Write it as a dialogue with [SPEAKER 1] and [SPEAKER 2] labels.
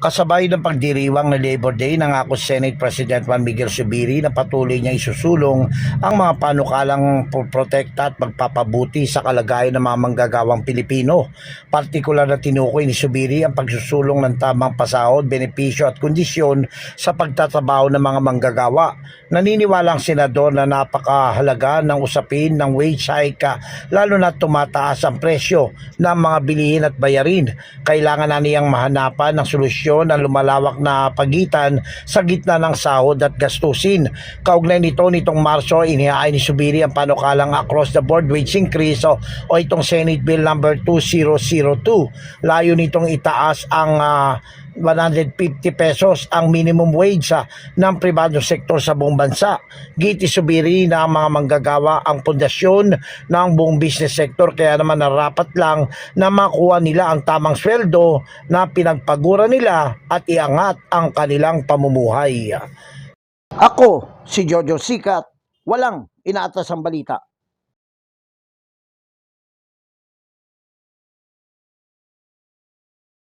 [SPEAKER 1] Kasabay ng pagdiriwang ng Labor Day, nangako Senate President Juan Miguel Subiri na patuloy niya isusulong ang mga panukalang protekta at magpapabuti sa kalagayan ng mga manggagawang Pilipino. Partikular na tinukoy ni Subiri ang pagsusulong ng tamang pasahod, benepisyo at kondisyon sa pagtatrabaho ng mga manggagawa. Naniniwala ang senador na napakahalaga ng usapin ng wage hike lalo na tumataas ang presyo ng mga bilihin at bayarin. Kailangan na niyang mahanapan ng solusyon ang lumalawak na pagitan sa gitna ng sahod at gastusin. Kaugnay nito nitong Marso, inihaay ni Subiri ang panukalang across the board wage increase o, o itong Senate Bill number 2002. Layo nitong itaas ang ah, 150 pesos ang minimum wage sa ng pribado sektor sa buong bansa. Giti subiri na ang mga manggagawa ang pundasyon ng buong business sector kaya naman narapat lang na makuha nila ang tamang sweldo na pinagpagura nila at iangat ang kanilang pamumuhay. Ako, si Jojo Sikat, walang inaatas ang balita.